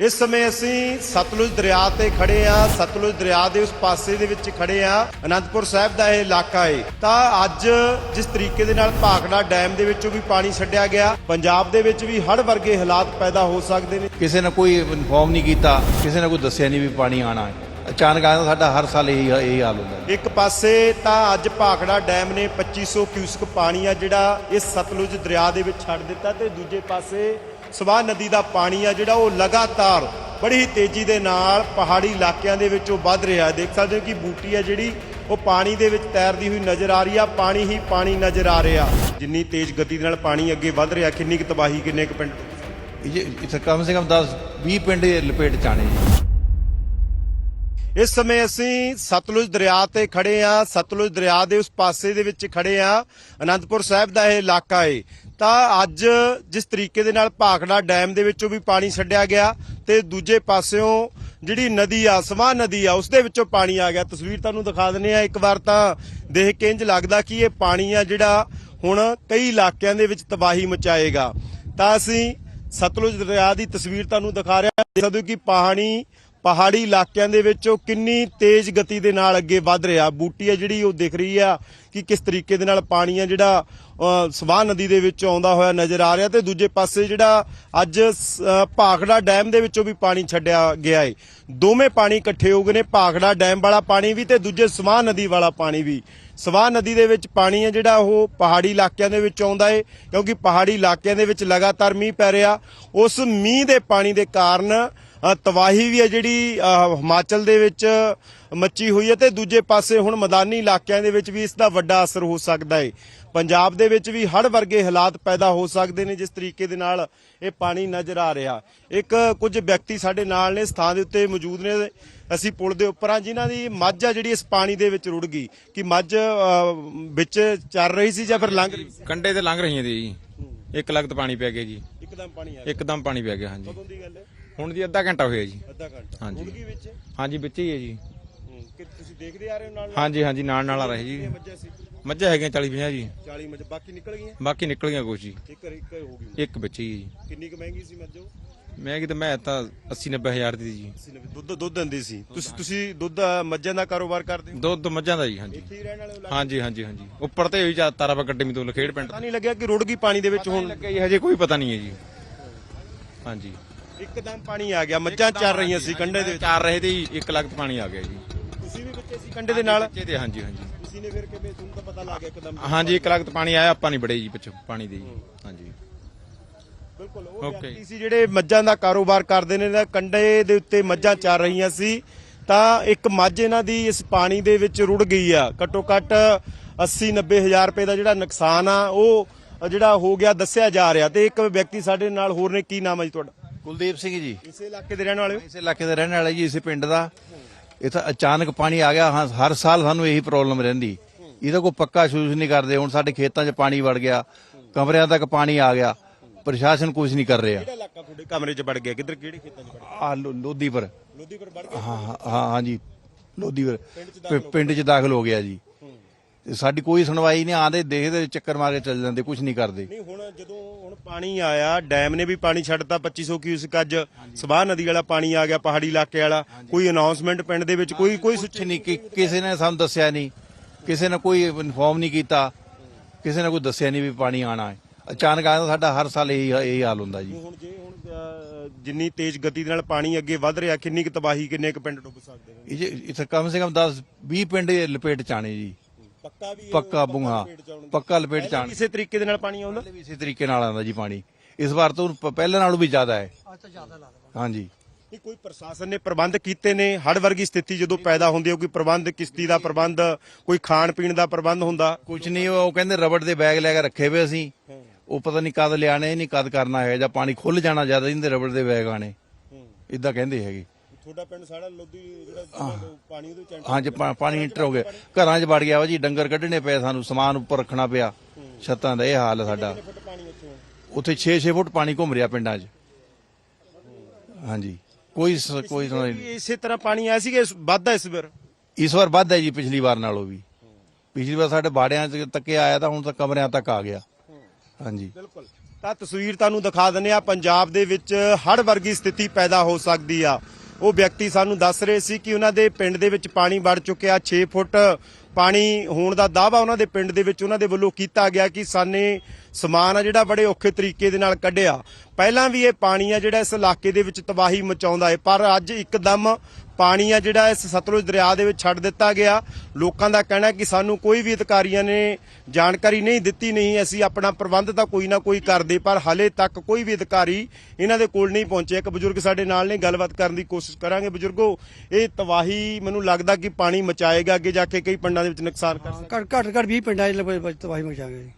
ਇਸ ਸਮੇਂ ਅਸੀਂ ਸਤਲੁਜ ਦਰਿਆ ਤੇ ਖੜੇ ਆ ਸਤਲੁਜ ਦਰਿਆ ਦੇ ਉਸ ਪਾਸੇ ਦੇ ਵਿੱਚ ਖੜੇ ਆ ਅਨੰਦਪੁਰ ਸਾਹਿਬ ਦਾ ਇਹ ਇਲਾਕਾ ਏ। ਤਾਂ ਅੱਜ ਜਿਸ ਤਰੀਕੇ ਦੇ ਨਾਲ ਭਾਖੜਾ ਡੈਮ ਦੇ ਵਿੱਚੋਂ ਵੀ ਪਾਣੀ ਛੱਡਿਆ ਗਿਆ ਪੰਜਾਬ ਦੇ ਵਿੱਚ ਵੀ ਹੜ੍ਹ ਵਰਗੇ ਹਾਲਾਤ ਪੈਦਾ ਹੋ ਸਕਦੇ ਨੇ। ਕਿਸੇ ਨੇ ਕੋਈ ਇਨਫੋਰਮ ਨਹੀਂ ਕੀਤਾ ਕਿਸੇ ਨੇ ਕੋਈ ਦੱਸਿਆ ਨਹੀਂ ਵੀ ਪਾਣੀ ਆਣਾ ਹੈ। ਅਚਾਨਕ ਆਇਆ ਸਾਡਾ ਹਰ ਸਾਲ ਇਹੀ ਇਹੀ ਹਾਲ ਹੁੰਦਾ। ਇੱਕ ਪਾਸੇ ਤਾਂ ਅੱਜ ਭਾਖੜਾ ਡੈਮ ਨੇ 2500 ਕਿਊਸਕ ਪਾਣੀ ਆ ਜਿਹੜਾ ਇਸ ਸਤਲੁਜ ਦਰਿਆ ਦੇ ਵਿੱਚ ਛੱਡ ਦਿੱਤਾ ਤੇ ਦੂਜੇ ਪਾਸੇ ਸਵਾਹ ਨਦੀ ਦਾ ਪਾਣੀ ਆ ਜਿਹੜਾ ਉਹ ਲਗਾਤਾਰ ਬੜੀ ਹੀ ਤੇਜ਼ੀ ਦੇ ਨਾਲ ਪਹਾੜੀ ਇਲਾਕਿਆਂ ਦੇ ਵਿੱਚੋਂ ਵੱਧ ਰਿਹਾ ਹੈ। ਦੇਖ ਸਕਦੇ ਹੋ ਕਿ ਬੂਟੀ ਆ ਜਿਹੜੀ ਉਹ ਪਾਣੀ ਦੇ ਵਿੱਚ ਤੈਰਦੀ ਹੋਈ ਨਜ਼ਰ ਆ ਰਹੀ ਆ ਪਾਣੀ ਹੀ ਪਾਣੀ ਨਜ਼ਰ ਆ ਰਿਹਾ। ਜਿੰਨੀ ਤੇਜ਼ ਗਤੀ ਦੇ ਨਾਲ ਪਾਣੀ ਅੱਗੇ ਵੱਧ ਰਿਹਾ ਕਿੰਨੀ ਕੁ ਤਬਾਹੀ ਕਿੰਨੇ ਕੁ ਪਿੰਡ? ਇਹ ਕਮ ਸੇ ਕਮ 10 20 ਪਿੰਡ ਲਪੇਟ ਚ ਆਣੇ ਜੀ। ਇਸ ਸਮੇਂ ਅਸੀਂ ਸਤਲੁਜ ਦਰਿਆ ਤੇ ਖੜੇ ਆ। ਸਤਲੁਜ ਦਰਿਆ ਦੇ ਉਸ ਪਾਸੇ ਦੇ ਵਿੱਚ ਖੜੇ ਆ। ਅਨੰਦਪੁਰ ਸਾਹਿਬ ਦਾ ਇਹ ਇਲਾਕਾ ਏ। ਤਾਂ ਅੱਜ ਜਿਸ ਤਰੀਕੇ ਦੇ ਨਾਲ ਭਾਖੜਾ ਡੈਮ ਦੇ ਵਿੱਚੋਂ ਵੀ ਪਾਣੀ ਛੱਡਿਆ ਗਿਆ ਤੇ ਦੂਜੇ ਪਾਸਿਓਂ ਜਿਹੜੀ ਨਦੀ ਆ, ਸਵਾਹ ਨਦੀ ਆ, ਉਸ ਦੇ ਵਿੱਚੋਂ ਪਾਣੀ ਆ ਗਿਆ। ਤਸਵੀਰ ਤੁਹਾਨੂੰ ਦਿਖਾ ਦਿੰਨੇ ਆ ਇੱਕ ਵਾਰ ਤਾਂ ਦੇਖ ਕੇ ਇੰਜ ਲੱਗਦਾ ਕਿ ਇਹ ਪਾਣੀ ਆ ਜਿਹੜਾ ਹੁਣ ਕਈ ਇਲਾਕਿਆਂ ਦੇ ਵਿੱਚ ਤਬਾਹੀ ਮਚਾਏਗਾ। ਤਾਂ ਅਸੀਂ ਸਤਲੁਜ ਦਰਿਆ ਦੀ ਤਸਵੀਰ ਤੁਹਾਨੂੰ ਦਿਖਾ ਰਿਹਾ। ਦੇਖ ਸਕਦੇ ਹੋ ਕਿ ਪਾਣੀ ਪਹਾੜੀ ਇਲਾਕਿਆਂ ਦੇ ਵਿੱਚ ਉਹ ਕਿੰਨੀ ਤੇਜ਼ ਗਤੀ ਦੇ ਨਾਲ ਅੱਗੇ ਵੱਧ ਰਿਹਾ। ਬੂਟੀ ਆ ਜਿਹੜੀ ਉਹ ਦਿਖ ਰਹੀ ਆ ਕਿ ਕਿਸ ਤਰੀਕੇ ਦੇ ਨਾਲ ਪਾਣੀ ਆ ਜਿਹੜਾ ਅ, ਸਵਾਹ ਨਦੀ ਦੇ ਵਿੱਚ ਆਉਂਦਾ ਹੋਇਆ ਨਜ਼ਰ ਆ ਰਿਹਾ ਤੇ ਦੂਜੇ ਪਾਸੇ ਜਿਹੜਾ ਅੱਜ ਸ- ਭਾਖੜਾ ਡੈਮ ਦੇ ਵਿੱਚੋਂ ਵੀ ਪਾਣੀ ਛੱਡਿਆ ਗਿਆ ਏ। ਦੋਵੇਂ ਪਾਣੀ ਇਕੱਠੇ ਹੋ ਗਏ ਨੇ ਭਾਖੜਾ ਡੈਮ ਵਾਲਾ ਪਾਣੀ ਵੀ ਤੇ ਦੂਜੇ ਸਵਾਹ ਨਦੀ ਵਾਲਾ ਪਾਣੀ ਵੀ। ਸਵਾਹ ਨਦੀ ਦੇ ਵਿੱਚ ਪਾਣੀ ਹੈ ਜਿਹੜਾ ਉਹ ਪਹਾੜੀ ਇਲਾਕਿਆਂ ਦੇ ਵਿੱਚ ਆਉਂਦਾ ਏ ਕਿਉਂਕਿ ਪਹਾੜੀ ਇਲਾਕਿਆਂ ਦੇ ਵਿੱਚ ਲਗਾਤਾਰ ਮੀਂਹ ਪੈ ਰਿਹਾ। ਉਸ ਮੀਂਹ ਦੇ ਪਾਣੀ ਦੇ ਕਾਰਨ ਤਬਾਹੀ ਵੀ ਹੈ ਜਿਹੜੀ ਹਿਮਾਚਲ ਦੇ ਵਿੱਚ ਮੱਚੀ ਹੋਈ ਹੈ ਤੇ ਦੂਜੇ ਪਾਸੇ ਹੁਣ ਮੈਦਾਨੀ ਇਲਾਕਿਆਂ ਦੇ ਵਿੱਚ ਵੀ ਇਸ ਦਾ ਵੱਡਾ ਅਸਰ ਹੋ ਸਕਦਾ ਏ ਪੰਜਾਬ ਦੇ ਵਿੱਚ ਵੀ ਹੜ੍ਹ ਵਰਗੇ ਹਾਲਾਤ ਪੈਦਾ ਹੋ ਸਕਦੇ ਨੇ ਜਿਸ ਤਰੀਕੇ ਦੇ ਨਾਲ ਇਹ ਪਾਣੀ ਨਜ਼ਰ ਆ ਰਿਹਾ। ਇੱਕ ਕੁਝ ਵਿਅਕਤੀ ਸਾਡੇ ਨਾਲ ਨੇ ਸਥਾਨ ਦੇ ਉੱਤੇ ਮੌਜੂਦ ਨੇ। ਅਸੀਂ ਪੁਲ ਦੇ ਉੱਪਰ ਆ ਜਿਨ੍ਹਾਂ ਦੀ ਮੱਝ ਆ ਜਿਹੜੀ ਇਸ ਪਾਣੀ ਦੇ ਵਿੱਚ ਰੁੜ ਗਈ। ਕਿ ਮੱਝ ਵਿੱਚ ਚੱਲ ਰਹੀ ਸੀ ਜਾਂ ਫਿਰ ਲੰਘ ਰਹੀ ਸੀ? ਕੰਡੇ ਤੇ ਲੰਘ ਰਹੀਆਂ ਦੀ ਜੀ। ਇੱਕ ਲਗਤ ਪਾਣੀ ਪੈ ਗਿਆ ਜੀ। ਇੱਕਦਮ ਪਾਣੀ ਆ ਇੱਕਦਮ ਪਾਣੀ ਪੈ ਗਿਆ ਹਾਂਜੀ। ਕਦੋਂ ਦੀ ਗੱਲ ਹੈ? ਹੁਣ ਜੀ ਅੱਧਾ ਘੰਟਾ ਹੋਇਆ ਜੀ। ਅੱਧਾ ਘੰਟਾ। ਹਾਂਜੀ। ਗਈ ਵਿੱਚ? ਹਾਂਜੀ ਵਿੱਚ ਹੀ ਹੈ ਜੀ। ਹੂੰ, ਕਿ ਤੁਸੀਂ ਦੇਖਦੇ ਆ ਰਹੇ ਹੋ ਨਾਲ ਨਾਲ? ਹਾਂਜੀ ਹਾਂਜੀ ਨਾਲ ਨਾਲ ਆ ਰਹੇ ਜੀ। ਕਿੰਨੀਆਂ ਮੱਝਾਂ ਸੀ? ਮੱਝਾਂ ਹੈਗੀਆਂ 40 50 ਜੀ। 40 ਮੱਝ। ਬਾਕੀ ਨਿਕਲ ਗਈਆਂ? ਬਾਕੀ ਨਿਕਲ ਗਈਆਂ ਕੁਛ ਜੀ। ਇੱਕ ਇੱਕ ਹੋ ਗਈ। ਇੱਕ ਵਿੱਚ ਹੀ ਹੈ ਜੀ। ਕਿੰਨੀ ਕੁ ਮਹਿੰਗੀ ਸੀ ਮੱਝ ਉਹ? ਮੈਂ ਮੈਂ ਤਾਂ 80 90 ਹਜ਼ਾਰ ਦੀ ਜੀ। ਅਸੀਂ ਦੁੱਧ ਦੁੱਧ ਦਿੰਦੀ ਸੀ। ਤੁਸੀਂ ਤੁਸੀਂ ਦੁੱਧ ਮੱਝਾਂ ਦਾ ਕਾਰੋਬਾਰ ਕਰਦੇ ਹੋ? ਦੁੱਧ ਮੱਝਾਂ ਦਾ ਜੀ ਹਾਂਜੀ। ਇੱਥੇ ਹੀ ਰਹਿਣ ਵਾਲੇ ਹੋ ਲੱਗਦਾ ਹਾਂਜੀ ਹਾਂਜੀ ਹਾਂਜੀ। ਉੱਪਰ ਤੇ ਹੋਈ ਜਾ ਤਾਰਾ ਅਕੈਡਮੀ ਤੋਂ ਲਖੇੜ ਪਿੰਡ ਪਤਾ ਨਹੀਂ ਲੱਗਿਆ ਕਿ ਰੁੜ ਗਈ ਪਾਣੀ ਦੇ ਵਿੱਚ ਹੁਣ? ਹੁਣ ਜੀ ਹਜੇ ਕੋਈ ਪਤਾ ਨਹੀਂ ਹੈ ਜੀ। ਹਾਂਜੀ। ਇੱਕਦਮ ਪਾਣੀ ਆ ਗਿਆ ਮੱਝਾਂ ਚੱਲ ਰਹੀਆਂ ਸੀ ਕੰਢੇ ਦੇ ਵਿੱਚ। ਚਾਰ ਰਹੇ ਤੇ ਇੱਕ ਲਗਤ ਪਾਣੀ ਆ ਗਿਆ ਜੀ। ਤੁਸੀਂ ਵੀ ਵਿੱਚੇ ਸੀ ਕੰਢੇ ਦੇ ਨਾਲ? ਬੱਚੇ ਤੇ ਹਾਂਜੀ ਹਾਂਜੀ। ਤੁਸੀਂ ਨੇ ਫਿਰ ਕਿਵੇਂ ਤੁਹਾਨੂੰ ਤਾਂ ਪਤਾ ਲੱਗ ਗਿਆ ਇੱਕਦਮ ਹਾਂਜੀ ਇੱਕ ਲਗਤ ਪਾਣੀ ਆਇਆ ਆਪਾਂ ਨਹੀਂ ਬੜੇ ਜੀ ਪਿੱਛੋਂ ਪਾਣੀ ਦੇ ਜੀ। ਹਾਂਜੀ। ਬਿਲਕੁਲ ਉਹ Okay. ਵਿਅਕਤੀ ਸੀ ਜਿਹੜੇ ਮੱਝਾਂ ਦਾ ਕਾਰੋਬਾਰ ਕਰਦੇ ਨੇ ਨਾ ਕੰਢੇ ਦੇ ਉੱਤੇ ਮੱਝਾਂ ਚੱਲ ਰਹੀਆਂ ਸੀ ਤਾਂ ਇੱਕ ਮੱਝ ਇਹਨਾਂ ਦੀ ਇਸ ਪਾਣੀ ਦੇ ਵਿੱਚ ਰੁੜ ਗਈ ਆ। ਘੱਟੋ ਘੱਟ 80 90 ਹਜ਼ਾਰ ਰੁਪਏ ਦਾ ਜਿਹੜਾ ਨੁਕਸਾਨ ਆ ਉਹ ਜਿਹੜਾ ਹੋ ਗਿਆ ਦੱਸਿਆ ਜਾ ਰਿਹਾ। ਤੇ ਇੱਕ ਵਿਅਕਤੀ ਸਾਡੇ ਨਾਲ ਹੋਰ ਨੇ ਕੀ ਨਾਮ ਹੈ ਜੀ ਤੁਹਾਡਾ? ਕੁਲਦੀਪ ਸਿੰਘ ਜੀ। ਇਸੇ ਇਲਾਕੇ ਦੇ ਰਹਿਣ ਵਾਲੇ ਹੋ? ਇਸ ਇਲਾਕੇ ਦੇ ਰਹਿਣ ਵਾਲੇ ਜੀ ਇਸੇ ਪਿੰਡ ਦਾ। ਇੱਥੇ ਅਚਾਨਕ ਪਾਣੀ ਆ ਗਿਆ ਹਾਂ ਹਰ ਸਾਲ ਸਾਨੂੰ ਇਹੀ ਪ੍ਰੋਬਲਮ ਰਹਿੰਦੀ। ਇਹਦਾ ਕੋਈ ਪੱਕਾ ਸ਼ੂਜ਼ ਨਹੀਂ ਕਰਦੇ ਹੁਣ ਸਾਡੇ ਖੇਤਾਂ 'ਚ ਪਾਣੀ ਵੜ ਗਿਆ ਕਮਰਿਆਂ ਤੱਕ ਪਾਣੀ ਆ ਗਿਆ ਪ੍ਰਸ਼ਾਸਨ ਕੁਝ ਨਹੀਂ ਕਰ ਰਿਹਾ। ਕਿਹੜਾ ਇਲਾਕਾ ਤੁਹਾਡੇ ਕਮਰੇ 'ਚ ਵੜ ਗਿਆ? ਕਿੱਧਰ ਕਿਹੜੇ ਖੇਤਾਂ 'ਚ ਵੜ ਆ ਲੋਧੀਪੁਰ। ਲੋਧੀਪੁਰ ਵੜ ਗਿਆ? ਹਾਂ ਹਾਂ ਹਾਂ ਹਾਂਜੀ ਲੋਧੀਪੁਰ। ਪਿ- ਪਿੰਡ 'ਚ ਦਾਖਲ ਹੋ ਗਿਆ ਜੀ। ਤੇ ਸਾਡੀ ਕੋਈ ਸੁਣਵਾਈ ਨਹੀਂ ਆਂਦੇ ਦੇਖਦੇ ਚੱਕਰ ਮਾਰ ਕੇ ਚੱਲ ਜਾਂਦੇ ਕੁਝ ਨਹੀਂ ਕਰਦੇ। ਨਹੀਂ ਹੁਣ ਜਦੋਂ ਹੁਣ ਪਾਣੀ ਆਇਆ ਡੈਮ ਨੇ ਵੀ ਪਾਣੀ ਛੱਡਤਾ 2500 ਕਿਊਸਕ ਅੱਜ ਸਵਾਹ ਨਦੀ ਵਾਲਾ ਪਾਣੀ ਆ ਗਿਆ ਪਹਾੜੀ ਇਲਾਕੇ ਵਾਲਾ। ਕੋਈ ਅਨਾਉਂਸਮੈਂਟ ਪਿੰਡ ਦੇ ਵਿੱਚ ਕੋਈ ਕੋਈ ਕੁਝ ਨਹੀਂ ਕਿ ਕਿਸੇ ਨੇ ਸਾਨੂੰ ਦੱਸਿਆ ਨਹੀਂ। ਕਿਸੇ ਨੇ ਕੋਈ ਇਨਫੋਰਮ ਨਹੀਂ ਕੀਤਾ। ਕਿਸੇ ਨੇ ਕੋਈ ਦੱਸਿਆ ਨਹੀਂ ਵੀ ਪਾਣੀ ਆਣਾ ਹੈ। ਅਚਾਨਕ ਆਇਆ ਸਾਡਾ ਹਰ ਸਾਲ ਇਹੀ ਇਹੀ ਹਾਲ ਹੁੰਦਾ ਜੀ। ਹੁਣ ਜੇ ਹੁਣ ਜਿੰਨੀ ਤੇਜ਼ ਗਤੀ ਦੇ ਨਾਲ ਪਾਣੀ ਅੱਗੇ ਵੱਧ ਰਿਹਾ ਕਿੰਨੀ ਕੁ ਤਬਾਹੀ ਕਿੰਨੇ ਕੁ ਪਿੰਡ ਡੁੱਬ ਸਕਦੇ ਨੇ? ਇਹ ਇੱਥੇ ਕਮ ਸੇ ਕਮ 10 20 ਪਿੰਡ ਲਪੇਟ ਚ ਆਣੇ ਜੀ। ਪੱਕਾ ਵੀ ਪੱਕਾ ਬੁੰਗਾ ਪੱਕਾ ਲਪੇਟ ਚ ਆਣ ਕਿਸੇ ਤਰੀਕੇ ਦੇ ਨਾਲ ਪਾਣੀ ਆਉਂਦਾ? ਵੀ ਇਸੇ ਤਰੀਕੇ ਨਾਲ ਆਉਂਦਾ ਜੀ ਪਾਣੀ। ਇਸ ਵਾਰ ਤੋਂ ਪ- ਪਹਿਲੇ ਨਾਲੋਂ ਵੀ ਜ਼ਿਆਦਾ ਹੈ। ਹਾਂਜੀ। ਨਹੀਂ ਕੋਈ ਪ੍ਰਸ਼ਾਸਨ ਨੇ ਪ੍ਰਬੰਧ ਕੀਤੇ ਨੇ? ਹੜ ਵਰਗੀ ਸਥਿਤੀ ਜਦੋਂ ਪੈਦਾ ਹੁੰਦੀ ਹੈ ਕੋਈ ਪ੍ਰਬੰਧ ਕਿਸ਼ਤੀ ਦਾ ਪ੍ਰਬੰਧ ਕੋਈ ਖਾਣ ਪੀਣ ਦਾ ਪ੍ਰਬੰਧ ਹੁੰਦਾ? ਕੁਝ ਨਹੀਂ ਉਹ ਕਹਿੰਦੇ ਰਬੜ ਦੇ ਬੈਗ ਲੈ ਕੇ ਰੱਖੇ ਹੋਏ ਅਸੀਂ। ਉਹ ਪਤਾ ਨਹੀਂ ਕਦ ਲਿਆਣੇ ਨਹੀਂ ਕਦ ਕਰਨਾ ਹੈ ਜਾਂ ਪਾਣੀ ਖੁੱਲ ਜਾਣਾ ਜ਼ਿਆਦਾ ਇਹਦੇ ਰਬੜ ਦੇ ਬੈਗ ਆਣੇ ਇਦਾਂ ਕਹਿੰਦੇ ਹੈਗੇ। ਤੁਹਾਡਾ ਪਿੰਡ ਸਾਡਾ ਲੋਧੀ ਜਿਹੜਾ ਪਾਣੀ ਉਹਦੇ ਚ ਹਾਂਜੀ ਪਾ- ਪਾਣੀ ਇੰਟਰ ਹੋ ਗਿਆ ਘਰਾਂ 'ਚ ਵੜ ਗਿਆ ਵਾ ਜੀ ਡੰਗਰ ਕੱਢਣੇ ਪਏ ਸਾਨੂੰ ਸਮਾਨ ਉੱਪਰ ਰੱਖਣਾ ਪਿਆ। ਛੱਤਾਂ ਦਾ ਇਹ ਹਾਲ ਹੈ ਸਾਡਾ। ਫੁੱਟ ਪਾਣੀ ਉੱਥੋਂ? ਉੱਥੇ 6-6 ਫੁੱਟ ਪਾਣੀ ਘੁੰਮ ਰਿਹਾ ਪਿੰਡਾਂ 'ਚ। ਹਾਂਜੀ। ਕੋਈ ਸ- ਕੋਈ ਨਹੀਂ। ਇਸੇ ਤਰ੍ਹਾਂ ਪਾਣੀ ਆਇਆ ਸੀਗਾ ਇਸ- ਵੱਧਦਾ ਇਸ ਵਾਰ। ਇਸ ਵਾਰ ਵੱਧ ਹੈ ਜੀ ਪਿਛਲੀ ਵਾਰ ਨਾਲੋਂ ਵੀ। ਪਿਛਲੀ ਵਾਰ ਸਾਡੇ ਬਾੜਿਆਂ 'ਚ ਤੱਕੇ ਆਇਆ ਤਾਂ ਹੁਣ ਤਾਂ ਕਮਰਿਆਂ ਤੱਕ ਆ ਗਿਆ। ਹਾਂਜੀ। ਬਿਲਕੁਲ। ਤਾਂ ਤਸਵੀਰ ਤੁਹਾਨੂੰ ਦਿਖਾ ਦਿੰਦੇ ਆ ਪੰਜਾਬ ਦੇ ਵਿੱਚ ਹੜ੍ਹ ਵਰਗੀ ਸਥਿਤੀ ਪੈਦਾ ਹੋ ਸਕਦੀ ਆ। ਉਹ ਵਿਅਕਤੀ ਸਾਨੂੰ ਦੱਸ ਰਹੇ ਸੀ ਕਿ ਉਹਨਾਂ ਦੇ ਪਿੰਡ ਦੇ ਵਿੱਚ ਪਾਣੀ ਵੜ ਚੁੱਕਿਆ 6 ਫੁੱਟ ਪਾਣੀ ਹੋਣ ਦਾ ਦਾਅਵਾ ਉਹਨਾਂ ਦੇ ਪਿੰਡ ਦੇ ਵਿੱਚ ਉਹਨਾਂ ਦੇ ਵੱਲੋਂ ਕੀਤਾ ਗਿਆ ਕਿ ਸਾਨੇ ਸਮਾਨ ਆ ਜਿਹੜਾ ਬੜੇ ਔਖੇ ਤਰੀਕੇ ਦੇ ਨਾਲ ਕੱਢਿਆ। ਪਹਿਲਾਂ ਵੀ ਇਹ ਪਾਣੀ ਆ ਜਿਹੜਾ ਇਸ ਇਲਾਕੇ ਦੇ ਵਿੱਚ ਤਬਾਹੀ ਮਚਾਉਂਦਾ ਹੈ, ਪਰ ਅੱਜ ਇੱਕਦਮ ਪਾਣੀ ਆ ਜਿਹੜਾ ਇਸ ਸਤਲੁਜ ਦਰਿਆ ਦੇ ਵਿੱਚ ਛੱਡ ਦਿੱਤਾ ਗਿਆ। ਲੋਕਾਂ ਦਾ ਕਹਿਣਾ ਕਿ ਸਾਨੂੰ ਕੋਈ ਵੀ ਅਧਿਕਾਰੀਆਂ ਨੇ ਜਾਣਕਾਰੀ ਨਹੀਂ ਦਿੱਤੀ ਨਹੀਂ ਅਸੀਂ ਆਪਣਾ ਪ੍ਰਬੰਧ ਤਾਂ ਕੋਈ ਨਾ ਕੋਈ ਕਰਦੇ ਪਰ ਹਲੇ ਤੱਕ ਕੋਈ ਵੀ ਅਧਿਕਾਰੀ ਇਹਨਾਂ ਦੇ ਕੋਲ ਨਹੀਂ ਪਹੁੰਚੇ ਇੱਕ ਬਜ਼ੁਰਗ ਸਾਡੇ ਨਾਲ ਨੇ ਗੱਲਬਾਤ ਕਰਨ ਦੀ ਕੋਸ਼ਿਸ਼ ਕਰਾਂਗੇ। ਬਜ਼ੁਰਗੋ ਇਹ ਤਬਾਹੀ ਮੈਨੂੰ ਲੱਗਦਾ ਕਿ ਪਾਣੀ ਮਚਾਏਗਾ ਅੱਗੇ ਜਾ ਕੇ ਕਈ ਪਿੰਡਾਂ ਦੇ ਵਿੱਚ ਨੁਕਸਾਨ ਕਰ ਸਕਦਾ। ਘੱਟ ਘੱਟ ਘੱਟ 20 ਪਿੰਡਾਂ 'ਚ ਲਵੇ ਬਚ ਤਬਾਹੀ ਮਚਾਂਗੇ ਜੀ।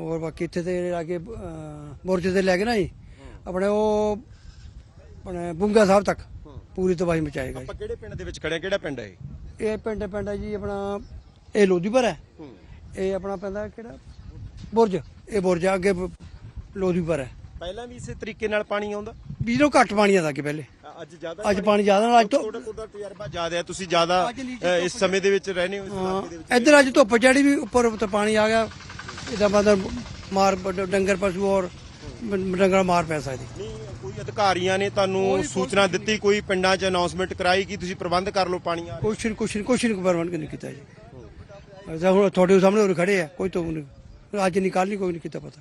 ਹੋਰ ਬਾਕੀ ਇੱਥੇ ਤੇ ਜਿਹੜੇ ਲਾਗੇ ਅਹ, ਬੁਰਜ ਦੇ ਲੈ ਕੇ ਨਾ ਜੀ ਆਪਣੇ ਉਹ ਆਪਣੇ ਬੁੰਗਾ ਸਾਹਿਬ ਤੱਕ। ਪੂਰੀ ਤਬਾਹੀ ਮਚਾਏਗਾ ਆਪਾਂ ਕਿਹੜੇ ਪਿੰਡ ਦੇ ਵਿੱਚ ਖੜੇ ਹਾਂ ਕਿਹੜਾ ਪਿੰਡ ਹੈ ਇਹ? ਪਿੰਡ ਪਿੰਡ ਹੈ ਜੀ ਆਪਣਾ ਇਹ ਲੋਧੀਪੁਰ ਹੈ। ਇਹ ਆਪਣਾ ਪੈਂਦਾ ਕਿਹੜਾ? ਬੁਰਜ। ਇਹ ਬੁਰਜ ਆ, ਅੱਗੇ ਬ- ਲੋਧੀਪੁਰ ਹੈ। ਪਹਿਲਾਂ ਵੀ ਇਸੇ ਤਰੀਕੇ ਨਾਲ ਪਾਣੀ ਆਉਂਦਾ? ਵੀਰੋਂ ਘੱਟ ਪਾਣੀ ਆਦਾ ਕਿ ਪਹਿਲੇ। ਅੱਜ ਜ਼ਿਆਦਾ ਅੱਜ ਪਾਣੀ? ਜ਼ਿਆਦਾ ਨਾਲ ਅੱਜ ਤੋਂ ਤੁਹਾਡਾ ਤੁਹਾਡਾ ਤਜਰਬਾ ਜ਼ਿਆਦਾ ਹੈ। ਤੁਸੀਂ ਜ਼ਿਆਦਾ ਅੱਜ ਨੀਚੇ ਅ, ਇਸ ਸਮੇਂ ਦੇ ਵਿੱਚ ਰਹਿੰਦੇ ਹੋ ਇਸ ਇਲਾਕੇ ਦੇ ਵਿੱਚ। ਇੱਧਰ ਅੱਜ ਧੁੱਪ ਚੜੀ ਵੀ ਉੱਪਰ ਤੇ ਪਾਣੀ ਆ ਗਿਆ। ਇਹਦਾ ਮਤਲਬ ਮਾਰ ਡੰਗਰ ਪਸ਼ੂ ਔਰ ਡੰਗਰ ਮਾਰ ਪੈ ਸਕਦੀ ਨਹੀਂ ਅਧਿਕਾਰੀਆਂ ਨੇ ਤੁਹਾਨੂੰ ਸੂਚਨਾ ਦਿੱਤੀ ਕੋਈ ਪਿੰਡਾਂ 'ਚ ਅਨਾਉਂਸਮੈਂਟ ਕਰਾਈ ਕਿ ਤੁਸੀਂ ਪ੍ਰਬੰਧ ਕਰ ਲਓ ਪਾਣੀ ਆ ਕੁਛ ਕੁਛ ਨੀ ਕੁਛ ਨਹੀਂ ਪ੍ਰਬੰਧ ਨਹੀਂ ਕੀਤਾ ਜੀ। ਅਸਾਂ ਹੁਣ ਤੁਹਾਡੇ ਸਾਹਮਣੇ ਉਰੇ ਖੜੇ ਆ ਕੋਈ ਤੋਂ ਨਹੀਂ। ਅੱਜ ਨਹੀਂ ਕੱਲ ਨਹੀਂ ਕੋਈ ਨਹੀਂ ਕੀਤਾ ਪਤਾ।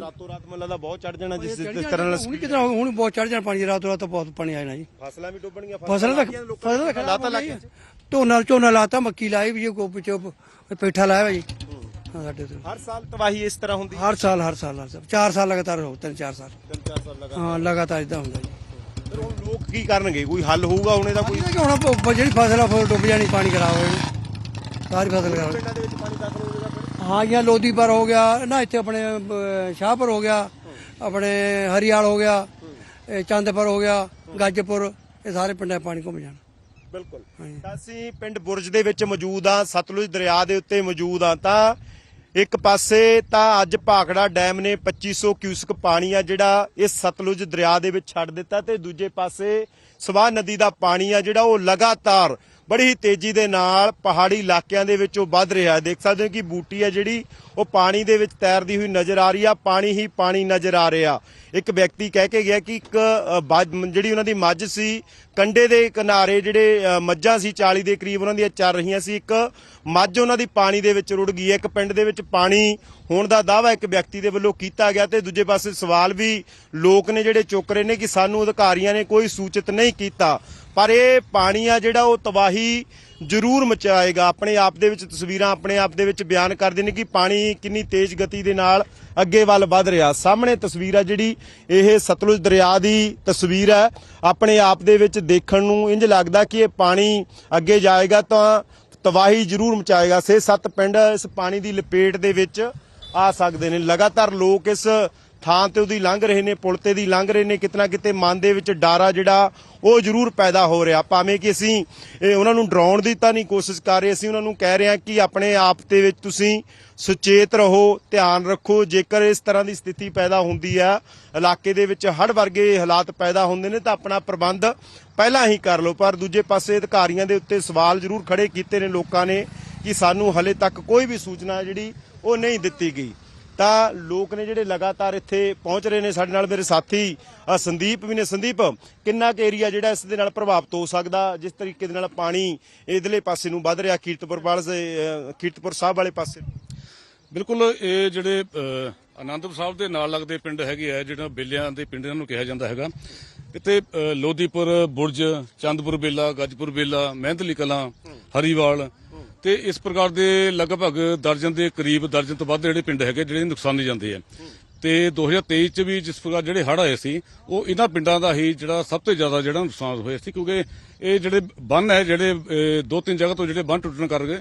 ਰਾਤੋਂ ਰਾਤ ਮੱਲਾ ਦਾ ਬਹੁਤ ਚੜ ਜਾਣਾ ਜਿਸ ਤਰ੍ਹਾਂ ਨਾਲ ਹੁਣ ਕਿਤਨਾ ਹੁਣ ਬਹੁਤ ਚੜ ਜਾਣਾ ਪਾਣੀ ਰਾਤ ਰਾਤ ਬਹੁਤ ਪਾਣੀ ਆਇਆ ਨਾ ਜੀ। ਫਸਲਾਂ ਵੀ ਡੁੱਬਣਗੀਆਂ ਫਸਲ ਲੋਕਾਂ ਫਸਲ ਖਰਾਬ ਲਾਤਾਂ ਗਈ ਝੋਨਾ ਝੋਨਾ ਲਾਤਾ ਮੱਕੀ ਲਾਈ ਵੀ ਜੀ ਕੋ ਪਿੱਛੇ ਪੇਠਾ ਲਾਇਆ ਜੀ। ਹਾਂ ਸਾਡੇ ਤੇ। ਹਰ ਸਾਲ ਤਬਾਹੀ ਇਸ ਤਰ੍ਹਾਂ ਹੁੰਦੀ ਹਰ ਸਾਲ ਹਰ ਸਾਲ ਹਰ ਸਾਲ। ਚਾਰ ਸਾਲ ਲਗਾਤਾਰ ਹੋ ਤਿੰਨ ਚਾਰ ਸਾਲ। ਤਿੰਨ ਚਾਰ ਸਾਲ ਲਗਾ ਹਾਂ ਲਗਾਤਾਰ ਇਦਾਂ ਹੁੰਦਾ ਜੀ। ਫਿਰ ਹੁਣ ਲੋਕ ਕੀ ਕਰਨਗੇ? ਕੋਈ ਹੱਲ ਹੋਊਗਾ ਹੁਣ ਇਹਦਾ ਕੋਈ? ਕਿ ਹੁਣ ਪ- ਜਿਹੜੀ ਫਸਲ ਆ ਫਸਲ ਡੁੱਬ ਜਾਣੀ ਪਾਣੀ ਖਰਾਬ ਹੋ ਜਾਣੀ। ਸਾਰੀ ਫਸਲ ਖਰਾਬ। ਪਿੰਡਾਂ ਦੇ ਵਿੱਚ ਪਾਣੀ ਦਾਖਲ ਹੋ ਜਾਏਗਾ ਫਿਰ? ਹਾਂ ਜਾਂ ਲੋਦੀ ਪਰ ਹੋ ਗਿਆ ਨਾ ਇੱਥੇ ਆਪਣੇ ਅਹ, ਸ਼ਾਹਪੁਰ ਹੋ ਗਿਆ ਆਪਣੇ ਹਰੀਆਲ ਹੋ ਗਿਆ ਇਹ ਚੰਦਪੁਰ ਹੋ ਗਿਆ ਗੱਜਪੁਰ ਇਹ ਸਾਰੇ ਪਿੰਡਾਂ 'ਚ ਪਾਣੀ ਘੁੰਮ ਜਾਣਾ। ਬਿਲਕੁਲ। ਤਾਂ ਅਸੀਂ ਪਿੰਡ ਬੁਰਜ ਦੇ ਵਿੱਚ ਮੌਜੂਦ ਆ ਸਤਲੁਜ ਦਰਿਆ ਦੇ ਉੱਤੇ ਮੌਜੂਦ ਆ ਤਾਂ ਇੱਕ ਪਾਸੇ ਤਾਂ ਅੱਜ ਭਾਖੜਾ ਡੈਮ ਨੇ 2500 ਕਿਊਸਕ ਪਾਣੀ ਆ ਜਿਹੜਾ ਇਹ ਸਤਲੁਜ ਦਰਿਆ ਦੇ ਵਿੱਚ ਛੱਡ ਦਿੱਤਾ ਤੇ ਦੂਜੇ ਪਾਸੇ ਸਵਾਹ ਨਦੀ ਦਾ ਪਾਣੀ ਆ ਜਿਹੜਾ ਉਹ ਲਗਾਤਾਰ ਬੜੀ ਹੀ ਤੇਜ਼ੀ ਦੇ ਨਾਲ ਪਹਾੜੀ ਇਲਾਕਿਆਂ ਦੇ ਵਿੱਚ ਉਹ ਵੱਧ ਰਿਹਾ ਹੈ। ਦੇਖ ਸਕਦੇ ਹੋ ਕਿ ਬੂਟੀ ਆ ਜਿਹੜੀ ਉਹ ਪਾਣੀ ਦੇ ਵਿੱਚ ਤੈਰਦੀ ਹੋਈ ਨਜ਼ਰ ਆ ਰਹੀ ਆ, ਪਾਣੀ ਹੀ ਪਾਣੀ ਨਜ਼ਰ ਆ ਰਿਹਾ। ਇੱਕ ਵਿਅਕਤੀ ਕਹਿ ਕੇ ਗਿਆ ਕਿ ਇੱਕ ਅ, ਜਿਹੜੀ ਉਹਨਾਂ ਦੀ ਮੱਝ ਸੀ ਕੰਡੇ ਦੇ ਕਿਨਾਰੇ ਜਿਹੜੇ ਮੱਝਾਂ ਸੀ 40 ਦੇ ਕਰੀਬ ਉਹਨਾਂ ਦੀਆਂ ਚੱਲ ਰਹੀਆਂ ਸੀ ਇੱਕ ਮੱਝ ਉਹਨਾਂ ਦੀ ਪਾਣੀ ਦੇ ਵਿੱਚ ਰੁੜ ਗਈ ਹੈ ਇੱਕ ਪਿੰਡ ਦੇ ਵਿੱਚ ਪਾਣੀ ਹੋਣ ਦਾ ਦਾਅਵਾ ਇੱਕ ਵਿਅਕਤੀ ਦੇ ਵੱਲੋਂ ਕੀਤਾ ਗਿਆ ਤੇ ਦੂਜੇ ਪਾਸੇ ਸਵਾਲ ਵੀ ਲੋਕ ਨੇ ਜਿਹੜੇ ਚੁੱਕ ਰਹੇ ਨੇ ਕਿ ਸਾਨੂੰ ਅਧਿਕਾਰੀਆਂ ਨੇ ਕੋਈ ਸੂਚਿਤ ਨਹੀਂ ਕੀਤਾ। ਪਰ ਇਹ ਪਾਣੀ ਆ ਜਿਹੜਾ ਉਹ ਤਬਾਹੀ ਜ਼ਰੂਰ ਮਚਾਏਗਾ। ਆਪਣੇ ਆਪ ਦੇ ਵਿੱਚ ਤਸਵੀਰਾਂ, ਆਪਣੇ ਆਪ ਦੇ ਵਿੱਚ ਬਿਆਨ ਕਰਦੇ ਨੇ ਕਿ ਪਾਣੀ ਕਿੰਨੀ ਤੇਜ਼ ਗਤੀ ਦੇ ਨਾਲ ਅੱਗੇ ਵੱਲ ਵੱਧ ਰਿਹਾ। ਸਾਹਮਣੇ ਤਸਵੀਰ ਆ ਜਿਹੜੀ, ਇਹ ਸਤਲੁਜ ਦਰਿਆ ਦੀ ਤਸਵੀਰ ਹੈ। ਆਪਣੇ ਆਪ ਦੇ ਵਿੱਚ ਦੇਖਣ ਨੂੰ ਇੰਜ ਲੱਗਦਾ ਕਿ ਇਹ ਪਾਣੀ ਅੱਗੇ ਜਾਏਗਾ ਤਾਂ ਤਬਾਹੀ ਜ਼ਰੂਰ ਮਚਾਏਗਾ। ਸੇ ਸੱਤ ਪਿੰਡ ਇਸ ਪਾਣੀ ਦੀ ਲਪੇਟ ਦੇ ਵਿੱਚ ਆ ਸਕਦੇ ਨੇ। ਲਗਾਤਾਰ ਲੋਕ ਇਸ ਥਾਂ ਤੇ ਉਹਦੀ ਲੰਘ ਰਹੇ ਨੇ, ਪੁਲ ਤੇ ਦੀ ਲੰਘ ਰਹੇ ਨੇ, ਕਿਤਨਾ ਕਿਤੇ ਮਨ ਦੇ ਵਿੱਚ ਡਾਰਾ ਜਿਹੜਾ, ਉਹ ਜ਼ਰੂਰ ਪੈਦਾ ਹੋ ਰਿਹਾ। ਭਾਵੇਂ ਕਿ ਅਸੀਂ, ਇਹ ਉਹਨਾਂ ਨੂੰ ਡਰਾਉਣ ਦੀ ਤਾਂ ਨਹੀਂ ਕੋਸ਼ਿਸ਼ ਕਰ ਰਹੇ, ਅਸੀਂ ਉਹਨਾਂ ਨੂੰ ਕਹਿ ਰਹੇ ਹਾਂ ਕਿ ਆਪਣੇ ਆਪ ਦੇ ਵਿੱਚ ਤੁਸੀਂ ਸੁਚੇਤ ਰਹੋ, ਧਿਆਨ ਰੱਖੋ। ਜੇਕਰ ਇਸ ਤਰ੍ਹਾਂ ਦੀ ਸਥਿਤੀ ਪੈਦਾ ਹੁੰਦੀ ਹੈ ਇਲਾਕੇ ਦੇ ਵਿੱਚ ਹੜ੍ਹ ਵਰਗੇ ਹਾਲਾਤ ਪੈਦਾ ਹੁੰਦੇ ਨੇ, ਤਾਂ ਆਪਣਾ ਪ੍ਰਬੰਧ ਪਹਿਲਾਂ ਹੀ ਕਰ ਲਓ। ਪਰ ਦੂਜੇ ਪਾਸੇ ਅਧਿਕਾਰੀਆਂ ਦੇ ਉੱਤੇ ਸਵਾਲ ਜ਼ਰੂਰ ਖੜੇ ਕੀਤੇ ਨੇ ਲੋਕਾਂ ਨੇ ਕਿ ਸਾਨੂੰ ਹਲੇ ਤੱਕ ਕੋਈ ਵੀ ਸੂਚਨਾ ਜਿਹੜੀ, ਉਹ ਨਹੀਂ ਦਿੱਤੀ ਗਈ। ਤਾਂ ਲੋਕ ਨੇ ਜਿਹੜੇ ਲਗਾਤਾਰ ਇੱਥੇ ਪਹੁੰਚ ਰਹੇ ਨੇ ਸਾਡੇ ਨਾਲ ਮੇਰੇ ਸਾਥੀ ਸੰਦੀਪ ਵੀ ਨੇ। ਸੰਦੀਪ ਕਿੰਨਾ ਕੁ ਏਰੀਆ ਜਿਹੜਾ ਇਸ ਦੇ ਨਾਲ ਪ੍ਰਭਾਵਿਤ ਹੋ ਸਕਦਾ? ਜਿਸ ਤਰੀਕੇ ਦੇ ਨਾਲ ਪਾਣੀ ਇਧਰਲੇ ਪਾਸੇ ਨੂੰ ਵੱਧ ਰਿਹਾ ਕੀਰਤਪੁਰ ਵਾਲ ਅ, ਕੀਰਤਪੁਰ ਸਾਹਿਬ ਵਾਲੇ ਪਾਸੇ। ਬਿਲਕੁਲ ਇਹ ਜਿਹੜੇ ਅ, ਆਨੰਦਪੁਰ ਸਾਹਿਬ ਦੇ ਨਾਲ ਲੱਗਦੇ ਪਿੰਡ ਹੈਗੇ ਆ ਜਿਹੜਾ ਬੇਲਿਆਂ ਦੇ ਪਿੰਡ ਇਹਨਾਂ ਨੂੰ ਕਿਹਾ ਜਾਂਦਾ ਹੈਗਾ। ਇੱਥੇ ਅ, ਲੋਧੀਪੁਰ ਬੁਰਜ ਚੰਦਪੁਰ ਬੇਲਾ ਗੱਜਪੁਰ ਬੇਲਾ ਮਹਿੰਦਲੀ ਕਲਾਂ ਹਰੀਵਾਲ ਤੇ ਇਸ ਪ੍ਰਕਾਰ ਦੇ ਲਗਭਗ ਦਰਜਨ ਦੇ ਕਰੀਬ ਦਰਜਨ ਤੋਂ ਵੱਧ ਜਿਹੜੇ ਪਿੰਡ ਹੈਗੇ, ਜਿਹੜੇ ਨੁਕਸਾਨੇ ਜਾਂਦੇ ਆ ਤੇ 2023 ਚ ਵੀ ਜਿਸ ਪ੍ਰਕਾਰ ਜਿਹੜੇ ਹੜ ਆਏ ਸੀ, ਉਹ ਇਹਨਾਂ ਪਿੰਡਾਂ ਦਾ ਹੀ ਜਿਹੜਾ ਸਭ ਤੋਂ ਜ਼ਿਆਦਾ ਜਿਹੜਾ ਨੁਕਸਾਨ ਹੋਇਆ ਸੀ, ਕਿਉਂਕਿ ਇਹ ਜਿਹੜੇ ਬੰਨ ਹੈ, ਜਿਹੜੇ ਦੋ ਤਿੰਨ ਜਗ੍ਹਾ ਤੋਂ ਜਿਹੜੇ ਬੰਨ ਟੁੱਟਣ ਕਰਕੇ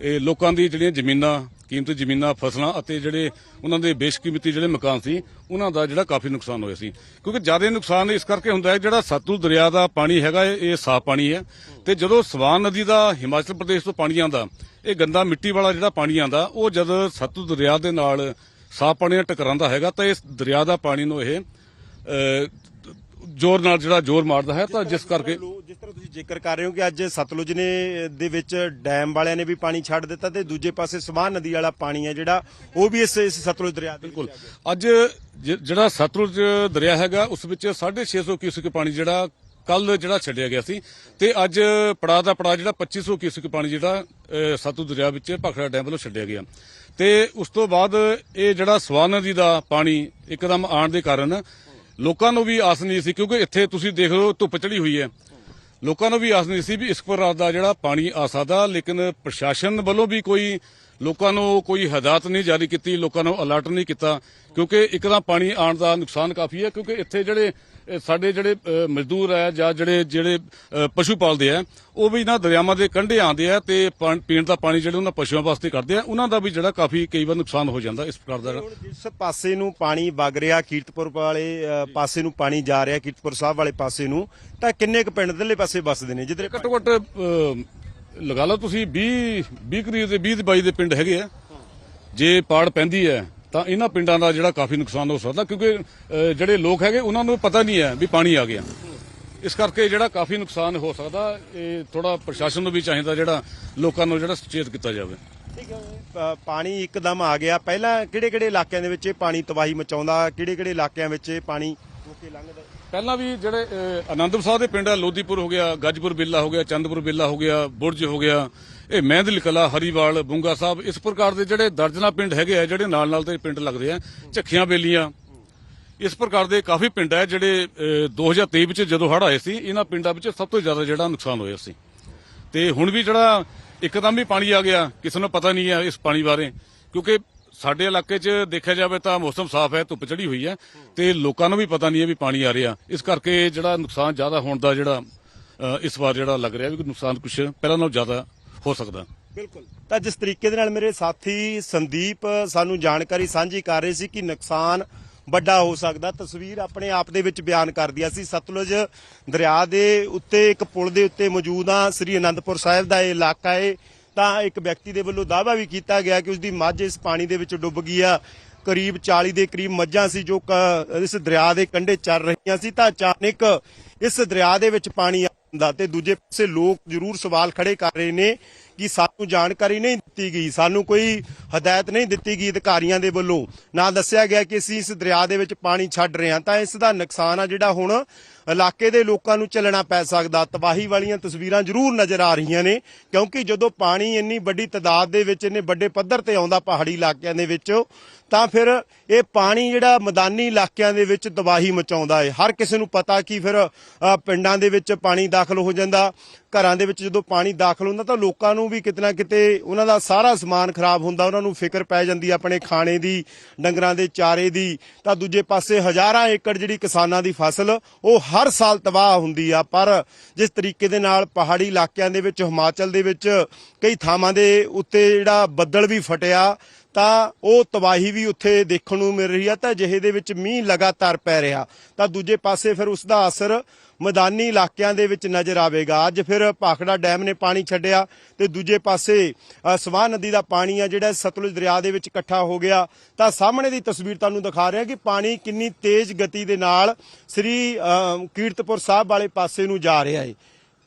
ਇਹ ਲੋਕਾਂ ਦੀ ਜਿਹੜੀਆਂ ਜ਼ਮੀਨਾਂ, ਕੀਮਤੀ ਜ਼ਮੀਨਾਂ, ਫਸਲਾਂ ਅਤੇ ਜਿਹੜੇ ਉਹਨਾਂ ਦੇ ਬੇਸ਼ਕੀਮਤੀ ਜਿਹੜੇ ਮਕਾਨ ਸੀ, ਉਹਨਾਂ ਦਾ ਜਿਹੜਾ ਕਾਫੀ ਨੁਕਸਾਨ ਹੋਇਆ ਸੀ। ਕਿਉਂਕਿ ਜ਼ਿਆਦਾ ਨੁਕਸਾਨ ਇਸ ਕਰਕੇ ਹੁੰਦਾ ਹੈ, ਜਿਹੜਾ ਸਤਲੁਜ ਦਰਿਆ ਦਾ ਪਾਣੀ ਹੈਗਾ, ਇਹ ਸਾਫ਼ ਪਾਣੀ ਹੈ। ਤੇ ਜਦੋਂ ਸਵਾਨ ਨਦੀ ਦਾ ਹਿਮਾਚਲ ਪ੍ਰਦੇਸ਼ ਤੋਂ ਪਾਣੀ ਆਉਂਦਾ, ਇਹ ਗੰਦਾ ਮਿੱਟੀ ਵਾਲਾ ਜਿਹੜਾ ਪਾਣੀ ਆਉਂਦਾ, ਉਹ ਜਦ ਸਤਲੁਜ ਦਰਿਆ ਦੇ ਨਾਲ ਸਾਫ਼ ਪਾਣੀ ਨਾਲ ਟਕਰਾਉਂਦਾ ਹੈਗਾ, ਤਾਂ ਇਸ ਦਰਿਆ ਦਾ ਪਾਣੀ ਨੂੰ ਇਹ ਜ਼ੋਰ ਨਾਲ ਜਿਹੜਾ ਜ਼ੋਰ ਮਾਰਦਾ ਹੈ ਤਾਂ ਜਿਸ ਕਰਕੇ ਜਿਸ ਤਰ੍ਹਾਂ ਤੁਸੀਂ ਜ਼ਿਕਰ ਕਰ ਰਹੇ ਹੋ ਕਿ ਅੱਜ ਸਤਲੁਜ ਨੇ ਦੇ ਵਿੱਚ ਡੈਮ ਵਾਲਿਆਂ ਨੇ ਵੀ ਪਾਣੀ ਛੱਡ ਦਿੱਤਾ ਤੇ ਦੂਜੇ ਪਾਸੇ ਸਵਾਨ ਨਦੀ ਵਾਲਾ ਪਾਣੀ ਹੈ ਜਿਹੜਾ ਉਹ ਵੀ ਇਸ ਇਸ ਸਤਲੁਜ ਦਰਿਆ ਦੇ ਬਿਲਕੁਲ। ਅੱਜ ਜਿਹੜਾ ਸਤਲੁਜ ਦਰਿਆ ਹੈਗਾ ਉਸ ਵਿੱਚ 650 ਕਿਊਸਕ ਪਾਣੀ ਜਿਹੜਾ ਕੱਲ ਜਿਹੜਾ ਛੱਡਿਆ ਗਿਆ ਸੀ ਤੇ ਅੱਜ ਪੜਾ ਦਾ ਪੜਾ ਜਿਹੜਾ 2500 ਕਿਊਸਕ ਪਾਣੀ ਜਿਹੜਾ ਸਤਲੁਜ ਦਰਿਆ ਵਿੱਚ ਭਾਖੜਾ ਡੈਮ ਵੱਲੋਂ ਛੱਡਿਆ ਗਿਆ। ਤੇ ਉਸ ਤੋਂ ਬਾਅਦ ਇਹ ਜਿਹੜਾ ਸਵਾਨ ਨਦੀ ਦਾ ਪਾਣੀ ਇੱਕਦਮ ਆਉਣ ਦੇ ਕਾਰਨ ਲੋਕਾਂ ਨੂੰ ਵੀ ਆਸ ਨਹੀਂ ਸੀ, ਕਿਉਂਕਿ ਇੱਥੇ ਤੁਸੀਂ ਦੇਖ ਲਓ ਧੁੱਪ ਚੜੀ ਹੋਈ ਹੈ। ਲੋਕਾਂ ਨੂੰ ਵੀ ਆਸ ਨਹੀਂ ਸੀ ਵੀ ਇਸ ਪ੍ਰਕਾਰ ਦਾ ਜਿਹੜਾ ਪਾਣੀ ਆ ਸਕਦਾ ਲੇਕਿਨ ਪ੍ਰਸ਼ਾਸਨ ਵੱਲੋਂ ਵੀ ਕੋਈ ਲੋਕਾਂ ਨੂੰ ਕੋਈ ਹਦਾਇਤ ਨਹੀਂ ਜਾਰੀ ਕੀਤੀ, ਲੋਕਾਂ ਨੂੰ ਅਲਰਟ ਨਹੀਂ ਕੀਤਾ, ਕਿਉਂਕਿ ਇੱਕ ਤਾਂ ਪਾਣੀ ਆਉਣ ਦਾ ਨੁਕਸਾਨ ਕਾਫੀ ਹੈ, ਕਿਉਂਕਿ ਇੱਥੇ ਜਿਹੜੇ ਸਾਡੇ ਜਿਹੜੇ ਮਜ਼ਦੂਰ ਹੈ ਜਾਂ ਜਿਹੜੇ ਜਿਹੜੇ ਪਸ਼ੂ ਪਾਲਦੇ ਆ ਉਹ ਵੀ ਨਾ ਦਰਿਆਵਾਂ ਦੇ ਕੰਢੇ ਆਉਂਦੇ ਆ ਤੇ ਪਾਣ- ਦਾ ਪਾਣੀ ਜਿਹੜੇ ਉਹਨਾਂ ਪਸ਼ੂਆਂ ਵਾਸਤੇ ਕਰਦੇ ਆ ਉਹਨਾਂ ਦਾ ਵੀ ਜਿਹੜਾ ਕਾਫੀ ਕਈ ਵਾਰ ਨੁਕਸਾਨ ਹੋ ਜਾਂਦਾ ਇਸ ਪ੍ਰਕਾਰ ਦਾ। ਜਿਸ ਪਾਸੇ ਨੂੰ ਪਾਣੀ ਵਗ ਰਿਹਾ ਕੀਰਤਪੁਰ ਵਾਲੇ ਪਾਸੇ ਨੂੰ ਪਾਣੀ ਜਾ ਰਿਹਾ ਕੀਰਤਪੁਰ ਸਾਹਿਬ ਵਾਲੇ ਪਾਸੇ ਨੂੰ ਤਾਂ ਕਿੰਨੇ ਕੁ ਪਿੰਡ ਦਲੇ ਪਾਸੇ ਵੱਸਦੇ ਨੇ ਜਿੱਧਰ ਘੱਟੋ ਘੱਟ ਲਗਾ ਲਓ ਤੁਸੀਂ 20 20 ਕਰੀਬ ਦੇ 20 22 ਦੇ ਪਿੰਡ ਹੈਗੇ ਆ ਜੇ ਪਾੜ ਪੈਂਦੀ ਹੈ ਤਾਂ ਇਹਨਾਂ ਪਿੰਡਾਂ ਦਾ ਜਿਹੜਾ ਕਾਫੀ ਨੁਕਸਾਨ ਹੋ ਸਕਦਾ ਕਿਉਂਕਿ ਜਿਹੜੇ ਲੋਕ ਹੈਗੇ ਉਹਨਾਂ ਨੂੰ ਪਤਾ ਨਹੀਂ ਹੈ ਵੀ ਪਾਣੀ ਆ ਗਿਆ। ਇਸ ਕਰਕੇ ਜਿਹੜਾ ਕਾਫੀ ਨੁਕਸਾਨ ਹੋ ਸਕਦਾ ਇਹ ਥੋੜਾ ਪ੍ਰਸ਼ਾਸਨ ਨੂੰ ਵੀ ਚਾਹੀਦਾ ਜਿਹੜਾ ਲੋਕਾਂ ਨੂੰ ਜਿਹੜਾ ਸੁਚੇਤ ਕੀਤਾ ਜਾਵੇ। ਪਾਣੀ ਇੱਕਦਮ ਆ ਗਿਆ। ਪਹਿਲਾਂ ਕਿਹੜੇ ਕਿਹੜੇ ਇਲਾਕਿਆਂ ਦੇ ਵਿੱਚ ਇਹ ਪਾਣੀ ਤਬਾਹੀ ਮਚਾਉਂਦਾ ਕਿਹੜੇ ਕਿਹੜੇ ਇਲਾਕਿਆਂ ਵਿੱਚ ਇਹ ਪਾਣੀ ਹੋ ਕੇ ਲੰਘਦਾ? ਪਹਿਲਾਂ ਵੀ ਜਿਹੜੇ ਆਨੰਦਪੁਰ ਸਾਹਿਬ ਦੇ ਪਿੰਡ ਆ ਲੋਦੀਪੁਰ ਹੋ ਗਿਆ ਗੱਜਪੁਰ ਬਿੱਲਾ ਹੋ ਗਿਆ ਚੰਦਪੁਰ ਬਿੱਲਾ ਹੋ ਗਿਆ ਬੁਰਜ ਹੋ ਗਿਆ ਇਹ ਮਹਿੰਦਲ ਕਲਾ ਹਰੀਵਾਲ ਬੁੰਗਾ ਸਾਹਿਬ ਇਸ ਪ੍ਰਕਾਰ ਦੇ ਜਿਹੜੇ ਦਰਜਨਾ ਪਿੰਡ ਹੈਗੇ ਆ ਜਿਹੜੇ ਨਾਲ ਨਾਲ ਦੇ ਪਿੰਡ ਲੱਗਦੇ ਆ ਝੱਖੀਆਂ ਬੇਲੀਆਂ। ਇਸ ਪ੍ਰਕਾਰ ਦੇ ਕਾਫੀ ਪਿੰਡ ਹੈ ਜਿਹੜੇ ਅ, 2023 ਵਿੱਚ ਜਦੋਂ ਹੜ੍ਹ ਆਏ ਸੀ ਇਹਨਾਂ ਪਿੰਡਾਂ ਵਿੱਚ ਸਭ ਤੋਂ ਜ਼ਿਆਦਾ ਜਿਹੜਾ ਨੁਕਸਾਨ ਹੋਇਆ ਸੀ। ਤੇ ਹੁਣ ਵੀ ਜਿਹੜਾ ਇੱਕਦਮ ਹੀ ਪਾਣੀ ਆ ਗਿਆ ਕਿਸੇ ਨੂੰ ਪਤਾ ਨਹੀਂ ਹੈ ਇਸ ਪਾਣੀ ਬਾਰੇ ਕਿਉਂਕਿ ਸਾਡੇ ਇਲਾਕੇ 'ਚ ਦੇਖਿਆ ਜਾਵੇ ਤਾਂ ਮੌਸਮ ਸਾਫ਼ ਹੈ ਧੁੱਪ ਚੜੀ ਹੋਈ ਹੈ ਤੇ ਲੋਕਾਂ ਨੂੰ ਵੀ ਪਤਾ ਨਹੀਂ ਹੈ ਵੀ ਪਾਣੀ ਆ ਰਿਹਾ। ਇਸ ਕਰਕੇ ਜਿਹੜਾ ਨੁਕਸਾਨ ਜ਼ਿਆਦਾ ਹੋਣ ਦਾ ਜਿਹੜਾ ਇਸ ਵਾਰ ਜਿਹੜਾ ਲੱਗ ਰਿਹਾ ਵੀ ਨੁਕਸਾਨ ਕੁਝ ਪਹਿਲਾਂ ਨਾਲੋਂ ਜ਼ਿਆਦਾ ਹੋ ਸਕਦਾ। ਬਿਲਕੁਲ। ਤਾਂ ਜਿਸ ਤਰੀਕੇ ਦੇ ਨਾਲ ਮੇਰੇ ਸਾਥੀ ਸੰਦੀਪ ਸਾਨੂੰ ਜਾਣਕਾਰੀ ਸਾਂਝੀ ਕਰ ਰਹੇ ਸੀ ਕਿ ਨੁਕਸਾਨ ਵੱਡਾ ਹੋ ਸਕਦਾ। ਤਸਵੀਰ ਆਪਣੇ ਆਪ ਦੇ ਵਿੱਚ ਬਿਆਨ ਕਰਦੀ ਆ। ਸੀ ਸਤਲੁਜ ਦਰਿਆ ਦੇ ਉੱਤੇ, ਇੱਕ ਪੁਲ ਦੇ ਉੱਤੇ ਮੌਜੂਦ ਆ ਸ੍ਰੀ ਅਨੰਦਪੁਰ ਸਾਹਿਬ ਦਾ ਇਹ ਇਲਾਕਾ ਹੈ ਤਾਂ ਇੱਕ ਵਿਅਕਤੀ ਦੇ ਵੱਲੋਂ ਦਾਅਵਾ ਵੀ ਕੀਤਾ ਗਿਆ ਕਿ ਉਸਦੀ ਮੱਝ ਇਸ ਪਾਣੀ ਦੇ ਵਿੱਚ ਡੁੱਬ ਗਈ ਆ। ਕਰੀਬ 40 ਦੇ ਕਰੀਬ ਮੱਝਾਂ ਸੀ ਜੋ ਇਸ ਦਰਿਆ ਦੇ ਕੰਢੇ ਚੱਲ ਰਹੀਆਂ ਸੀ। ਤਾਂ ਅਚਾਨਕ ਇਸ ਦਰਿਆ ਦੇ ਵਿੱਚ ਪਾਣੀ ਆਉਂਦਾ ਤੇ ਦੂਜੇ ਪਾਸੇ ਲੋਕ ਜ਼ਰੂਰ ਸਵਾਲ ਖੜੇ ਕਰ ਰਹੇ ਨੇ ਕਿ ਸਾਨੂੰ ਜਾਣਕਾਰੀ ਨਹੀਂ ਦਿੱਤੀ ਗਈ, ਸਾਨੂੰ ਕੋਈ ਹਦਾਇਤ ਨਹੀਂ ਦਿੱਤੀ ਗਈ ਅਧਿਕਾਰੀਆਂ ਦੇ ਵੱਲੋਂ। ਨਾ ਦੱਸਿਆ ਗਿਆ ਕਿ ਅਸੀਂ ਇਸ ਦਰਿਆ ਦੇ ਵਿੱਚ ਪਾਣੀ ਛੱਡ ਰਹੇ ਹਾਂ, ਤਾਂ ਇਸ ਦਾ ਨੁਕਸਾਨ ਆ ਜਿਹੜਾ ਹੁਣ ਇਲਾਕੇ ਦੇ ਲੋਕਾਂ ਨੂੰ ਚੱਲਣਾ ਪੈ ਸਕਦਾ। ਤਬਾਹੀ ਵਾਲੀਆਂ ਤਸਵੀਰਾਂ ਜ਼ਰੂਰ ਨਜ਼ਰ ਆ ਰਹੀਆਂ ਨੇ, ਕਿਉਂਕਿ ਜਦੋਂ ਪਾਣੀ ਇੰਨੀ ਵੱਡੀ ਤਦਾਦ ਦੇ ਵਿੱਚ, ਇੰਨੇ ਵੱਡੇ ਪੱਧਰ ਤੇ ਆਉਂਦਾ ਪਹਾੜੀ ਇਲਾਕਿਆਂ ਦੇ ਵਿੱਚ, ਤਾਂ ਫਿਰ ਇਹ ਪਾਣੀ ਜਿਹੜਾ ਮੈਦਾਨੀ ਇਲਾਕਿਆਂ ਦੇ ਵਿੱਚ ਤਬਾਹੀ ਮਚਾਉਂਦਾ ਹੈ। ਹਰ ਕਿਸੇ ਨੂੰ ਪਤਾ ਕਿ ਫਿਰ ਪਿੰਡਾਂ ਦੇ ਵਿੱਚ ਪਾਣੀ ਦਾਖਲ ਹੋ ਜਾਂਦਾ। ਘਰਾਂ ਦੇ ਵਿੱਚ ਜਦੋਂ ਪਾਣੀ ਦਾਖਲ ਹੁੰਦਾ, ਤਾਂ ਲੋਕਾਂ ਨੂੰ ਵੀ ਕਿਤੇ ਨਾ ਕਿਤੇ ਉਹਨਾਂ ਦਾ ਸਾਰਾ ਸਮਾਨ ਖਰਾਬ ਹੁੰਦਾ, ਉਹਨਾਂ ਨੂੰ ਫਿਕਰ ਪੈ ਜਾਂਦੀ ਆਪਣੇ ਖਾਣੇ ਦੀ, ਡੰਗਰਾਂ ਦੇ ਚਾਰੇ ਦੀ। ਤਾਂ ਦੂਜੇ ਪਾਸੇ ਹਜ਼ਾਰਾਂ ਏਕੜ ਜਿਹੜੀ ਕਿਸਾਨਾਂ ਦੀ ਫਸਲ, ਉਹ ਹਰ ਸਾਲ ਤਬਾਹ ਹੁੰਦੀ ਆ। ਪਰ ਜਿਸ ਤਰੀਕੇ ਦੇ ਨਾਲ ਪਹਾੜੀ ਇਲਾਕਿਆਂ ਦੇ ਵਿੱਚ, ਹਿਮਾਚਲ ਦੇ ਵਿੱਚ ਕਈ ਥਾਵਾਂ ਦੇ ਉੱਤੇ ਜਿਹੜਾ ਬੱਦਲ ਵੀ ਫਟਿਆ ਤਾਂ ਉਹ ਤਬਾਹੀ ਵੀ ਉੱਥੇ ਦੇਖਣ ਨੂੰ ਮਿਲ ਰਹੀ ਹੈ ਤਾਂ ਜਿਹੇ ਦੇ ਵਿੱਚ ਮੀਂਹ ਲਗਾਤਾਰ ਪੈ ਰਿਹਾ। ਤਾਂ ਦੂਜੇ ਪਾਸੇ ਫਿਰ ਉਸ ਦਾ ਅਸਰ ਮੈਦਾਨੀ ਇਲਾਕਿਆਂ ਦੇ ਵਿੱਚ ਨਜ਼ਰ ਆਵੇਗਾ। ਅੱਜ ਫਿਰ ਭਾਖੜਾ ਡੈਮ ਨੇ ਪਾਣੀ ਛੱਡਿਆ ਤੇ ਦੂਜੇ ਪਾਸੇ ਸਵਾਹ ਨਦੀ ਦਾ ਪਾਣੀ ਆ ਜਿਹੜਾ ਸਤਲੁਜ ਦਰਿਆ ਦੇ ਵਿੱਚ ਇਕੱਠਾ ਹੋ ਗਿਆ। ਤਾਂ ਸਾਹਮਣੇ ਦੀ ਤਸਵੀਰ ਤੁਹਾਨੂੰ ਦਿਖਾ ਰਿਹਾ ਕਿ ਪਾਣੀ ਕਿੰਨੀ ਤੇਜ਼ ਗਤੀ ਦੇ ਨਾਲ ਸ੍ਰੀ ਕੀਰਤਪੁਰ ਸਾਹਿਬ ਵਾਲੇ ਪਾਸੇ ਨੂੰ ਜਾ ਰਿਹਾ ਹੈ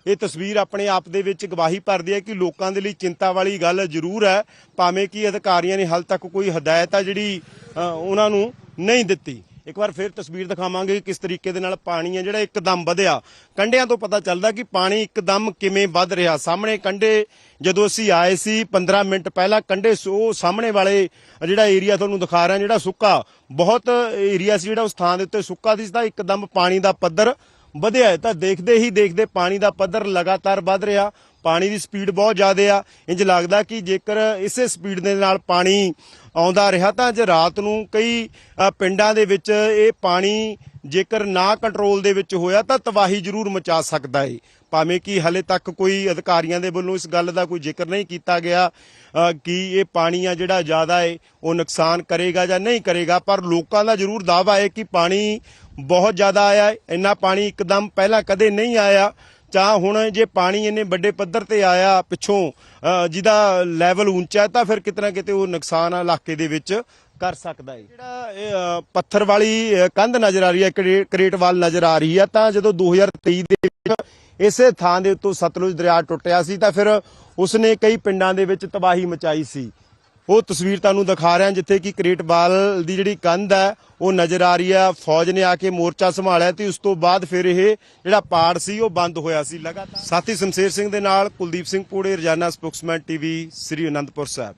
ਇਹ ਤਸਵੀਰ ਆਪਣੇ ਆਪ ਦੇ ਵਿੱਚ ਗਵਾਹੀ ਭਰਦੀ ਹੈ ਕਿ ਲੋਕਾਂ ਦੇ ਲਈ ਚਿੰਤਾ ਵਾਲੀ ਗੱਲ ਜ਼ਰੂਰ ਹੈ, ਭਾਵੇਂ ਕਿ ਅਧਿਕਾਰੀਆਂ ਨੇ ਹਾਲ ਤੱਕ ਕੋਈ ਹਦਾਇਤ ਆ ਜਿਹੜੀ ਉਹਨਾਂ ਨੂੰ ਨਹੀਂ ਦਿੱਤੀ। ਇੱਕ ਵਾਰ ਫਿਰ ਤਸਵੀਰ ਦਿਖਾਵਾਂਗੇ ਕਿਸ ਤਰੀਕੇ ਦੇ ਨਾਲ ਪਾਣੀ ਹੈ ਜਿਹੜਾ ਇੱਕਦਮ ਵਧਿਆ। ਕੰਢਿਆਂ ਤੋਂ ਪਤਾ ਚੱਲਦਾ ਕਿ ਪਾਣੀ ਇੱਕਦਮ ਕਿਵੇਂ ਵੱਧ ਰਿਹਾ। ਸਾਹਮਣੇ ਕੰਢੇ, ਜਦੋਂ ਅਸੀਂ ਆਏ ਸੀ 15 ਮਿੰਟ ਪਹਿਲਾਂ ਕੰਢੇ ਸੋ ਸਾਹਮਣੇ ਵਾਲੇ ਜਿਹੜਾ ਏਰੀਆ ਤੁਹਾਨੂੰ ਦਿਖਾ ਰਿਹਾ, ਜਿਹੜਾ ਸੁੱਕਾ, ਬਹੁਤ ਏਰੀਆ ਸੀ ਜਿਹੜਾ ਉਸ ਥਾਂ ਦੇ ਉੱਤੇ ਸੁੱਕਾ ਸੀ, ਤਾਂ ਇੱਕਦਮ ਪਾਣੀ ਦਾ ਪੱਧਰ ਵਧਿਆ ਹੈ। ਤਾਂ ਦੇਖਦੇ ਹੀ ਦੇਖਦੇ ਪਾਣੀ ਦਾ ਪੱਧਰ ਲਗਾਤਾਰ ਵੱਧ ਰਿਹਾ। ਪਾਣੀ ਦੀ ਸਪੀਡ ਬਹੁਤ ਜ਼ਿਆਦਾ ਆ। ਇੰਜ ਲੱਗਦਾ ਕਿ ਜੇਕਰ ਇਸੇ ਸਪੀਡ ਦੇ ਨਾਲ ਪਾਣੀ ਆਉਂਦਾ ਰਿਹਾ, ਤਾਂ ਅੱਜ ਰਾਤ ਨੂੰ ਕਈ ਪਿੰਡਾਂ ਦੇ ਵਿੱਚ ਇਹ ਪਾਣੀ ਜੇਕਰ ਨਾ ਕੰਟਰੋਲ ਦੇ ਵਿੱਚ ਹੋਇਆ, ਤਾਂ ਤਬਾਹੀ ਜ਼ਰੂਰ ਮਚਾ ਸਕਦਾ ਏ। ਭਾਵੇਂ ਕਿ ਹਲੇ ਤੱਕ ਕੋਈ ਅਧਿਕਾਰੀਆਂ ਦੇ ਵੱਲੋਂ ਇਸ ਗੱਲ ਦਾ ਕੋਈ ਜ਼ਿਕਰ ਨਹੀਂ ਕੀਤਾ ਗਿਆ ਕਿ ਇਹ ਪਾਣੀ ਆ ਜਿਹੜਾ ਜ਼ਿਆਦਾ ਏ, ਉਹ ਨੁਕਸਾਨ ਕਰੇਗਾ ਜਾਂ ਨਹੀਂ ਕਰੇਗਾ, ਪਰ ਲੋਕਾਂ ਦਾ ਜ਼ਰੂਰ ਦਾਅਵਾ ਹੈ ਕਿ ਪਾਣੀ ਬਹੁਤ ਜ਼ਿਆਦਾ ਆਇਆ ਹੈ ਇੰਨਾ ਪਾਣੀ ਇੱਕਦਮ ਪਹਿਲਾਂ ਕਦੇ ਨਹੀਂ ਆਇਆ। ਜਾਂ ਹੁਣ ਜੇ ਪਾਣੀ ਇੰਨੇ ਵੱਡੇ ਪੱਧਰ ਤੇ ਆਇਆ ਪਿੱਛੋਂ ਜਿਹਦਾ ਲੈਵਲ ਉੱਚਾ ਤਾਂ ਫਿਰ ਕਿਤੇ ਨਾ ਕਿਤੇ ਉਹ ਨੁਕਸਾਨ ਇਲਾਕੇ ਦੇ ਵਿੱਚ ਕਰ ਸਕਦਾ ਹੈ। ਜਿਹੜਾ ਪੱਥਰ ਵਾਲੀ ਕੰਧ ਨਜ਼ਰ ਆ ਰਹੀ ਹੈ ਕਰੇ- ਕਰੇਟ ਵਾਲ ਨਜ਼ਰ ਆ ਰਹੀ ਹੈ, ਤਾਂ ਜਦੋਂ 2023 ਦੇ ਵਿੱਚ ਇਸੇ ਥਾਂ ਦੇ ਉੱਤੋਂ ਸਤਲੁਜ ਦਰਿਆ ਟੁੱਟਿਆ ਸੀ, ਤਾਂ ਫਿਰ ਉਸਨੇ ਕਈ ਪਿੰਡਾਂ ਦੇ ਵਿੱਚ ਤਬਾਹੀ ਮਚਾਈ ਸੀ। ਉਹ ਤਸਵੀਰ ਤੁਹਾਨੂੰ ਦਿਖਾ ਰਿਹਾ ਜਿੱਥੇ ਕਿ ਕ੍ਰੀਟਬਾਲ ਦੀ ਜਿਹੜੀ ਕੰਧ ਹੈ, ਉਹ ਨਜ਼ਰ ਆ ਰਹੀ ਹੈ। ਫੌਜ ਨੇ ਆ ਕੇ ਮੋਰਚਾ ਸੰਭਾਲਿਆ ਤੇ ਉਸ ਤੋਂ ਬਾਅਦ ਫਿਰ ਇਹ ਜਿਹੜਾ ਪਾੜ ਸੀ, ਉਹ ਬੰਦ ਹੋਇਆ ਸੀ। ਲਗਾਤਾਰ ਸਾਥੀ ਸ਼ਮਸ਼ੇਰ ਸਿੰਘ ਦੇ ਨਾਲ ਕੁਲਦੀਪ ਸਿੰਘ ਪੂੜੇ, ਰੋਜ਼ਾਨਾ ਸਪੋਕਸਮੈਨ ਟੀਵੀ, ਸ੍ਰੀ ਅਨੰਦਪੁਰ ਸਾਹਿਬ।